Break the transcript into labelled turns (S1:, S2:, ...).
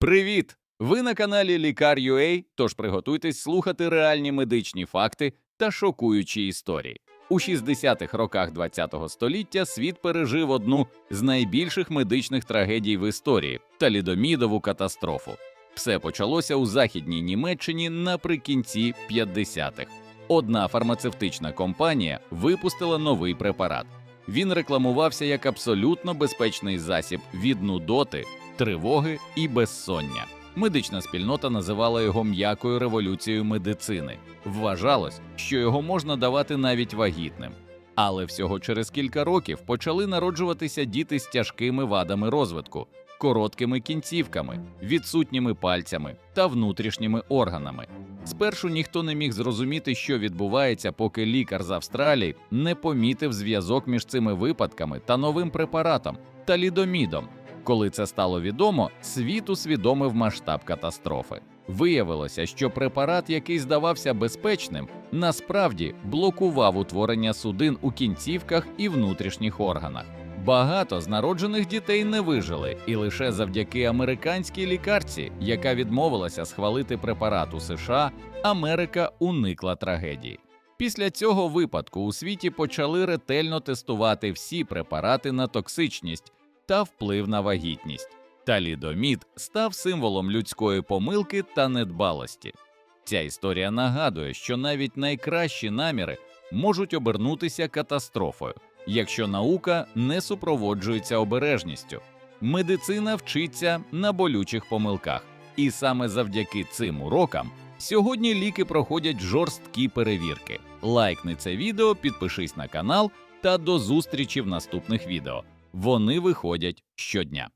S1: Привіт! Ви на каналі Лікар.UA, тож приготуйтесь слухати реальні медичні факти та шокуючі історії. У 60-х роках ХХ століття світ пережив одну з найбільших медичних трагедій в історії талідомідову катастрофу. Все почалося у західній Німеччині наприкінці 50-х. Одна фармацевтична компанія випустила новий препарат. Він рекламувався як абсолютно безпечний засіб від нудоти, тривоги і безсоння. Медична спільнота називала його м'якою революцією медицини. Вважалось, що його можна давати навіть вагітним. Але всього через кілька років почали народжуватися діти з тяжкими вадами розвитку, короткими кінцівками, відсутніми пальцями та внутрішніми органами. Спершу ніхто не міг зрозуміти, що відбувається, поки лікар з Австралії не помітив зв'язок між цими випадками та новим препаратом талідомідом. Коли це стало відомо, світ усвідомив масштаб катастрофи. Виявилося, що препарат, який здавався безпечним, насправді блокував утворення судин у кінцівках і внутрішніх органах. Багато з народжених дітей не вижили, і лише завдяки американській лікарці, яка відмовилася схвалити препарат у США, Америка уникла трагедії. Після цього випадку у світі почали ретельно тестувати всі препарати на токсичність та вплив на вагітність. Талідомід став символом людської помилки та недбалості. Ця історія нагадує, що навіть найкращі наміри можуть обернутися катастрофою, якщо наука не супроводжується обережністю. Медицина вчиться на болючих помилках, і саме завдяки цим урокам сьогодні ліки проходять жорсткі перевірки. Лайкни це відео, підпишись на канал та до зустрічі в наступних відео. Вони виходять щодня.